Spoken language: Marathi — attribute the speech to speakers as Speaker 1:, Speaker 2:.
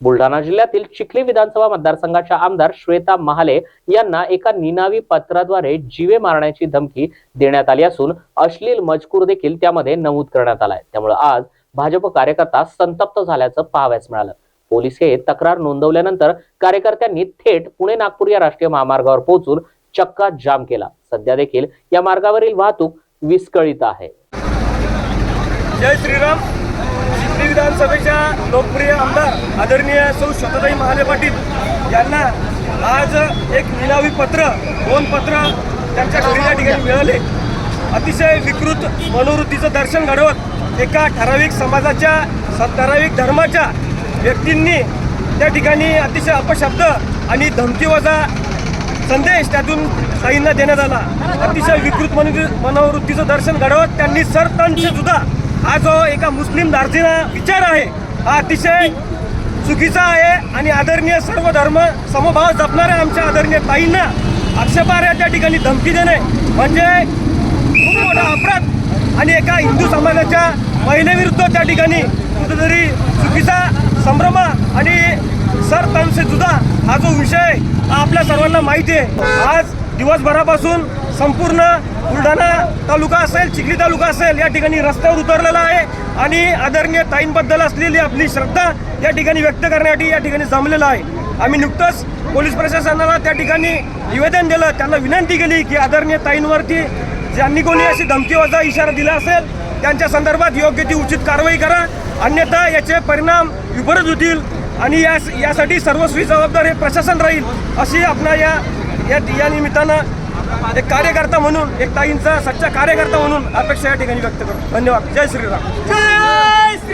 Speaker 1: बुलढाणा जिल्ह्यातील चिखली विधानसभा मतदारसंघाच्या आमदार श्वेता महाले यांना एका निनावी पत्राद्वारे जीवे मारण्याची धमकी देण्यात आली असून अश्लील मजकूर देखील त्यामध्ये नमूद करण्यात आलाय. त्यामुळे आज भाजप कार्यकर्ता संतप्त झाल्याचं पाहावयास मिळालं. पोलीस हे तक्रार नोंदवल्यानंतर कार्यकर्त्यांनी थेट पुणे नागपूर या राष्ट्रीय महामार्गावर पोहोचून चक्का जाम केला. सध्या देखील या मार्गावरील वाहतूक विस्कळीत आहे.
Speaker 2: जय श्रीराम. सांगली विधानसभेच्या लोकप्रिय आमदार आदरणीय सौ शतताई महाले पाटील यांना आज एक निलावी पत्र दोन पत्र त्यांच्या घरी या ठिकाणी मिळाले. अतिशय विकृत मनोवृत्तीचं दर्शन घडवत एका ठराविक समाजाच्या स- ठराविक धर्माच्या व्यक्तींनी त्या ठिकाणी अतिशय अपशब्द आणि धमकीवजा संदेश त्यातून साईंना देण्यात आला. अतिशय विकृत मनो मनोवृत्तीचं दर्शन घडवत त्यांनी सरतनचे सुद्धा हा जो एका मुस्लिम दार्जिना विचार आहे हा अतिशय चुकीचा आहे आणि आदरणीय सर्व धर्म समभाव जपणाऱ्या आमच्या आदरणीय ताईंना आक्षेपार्ह त्या ठिकाणी धमकी देणे म्हणजे खूप मोठा अपराध आणि एका हिंदू समाजाच्या महिलेविरुद्ध त्या ठिकाणी कुठेतरी चुकीचा संभ्रम आणि सर तनसे जुदा हा जो विषय हा आपल्या सर्वांना माहिती आहे. आज दिवसभरापासून संपूर्ण बुलढाणा तालुका असेल चिखली तालुका असेल या ठिकाणी रस्त्यावर उतरलेला आहे. आणि आदरणीय ताईंबद्दल असलेली आपली श्रद्धा या ठिकाणी व्यक्त करण्यासाठी या ठिकाणी जमलेला आहे. आम्ही नुकतंच पोलीस प्रशासनाला त्या ठिकाणी निवेदन दिलं. त्यांना विनंती केली की आदरणीय ताईंवरती ज्यांनी कोणी अशी धमकीवजा इशारा दिला असेल त्यांच्या संदर्भात योग्य ती उचित कारवाई करा. अन्यथा याचे परिणाम विपरीत होतील आणि या यासाठी सर्वस्वी जबाबदार हे प्रशासन राहील अशी आपणा या या या निमित्तानं एक कार्यकर्ता म्हणून एक ताईंचा सच्चा कार्यकर्ता म्हणून अपेक्षा या ठिकाणी व्यक्त करतो. धन्यवाद. जय श्रीराम. हो!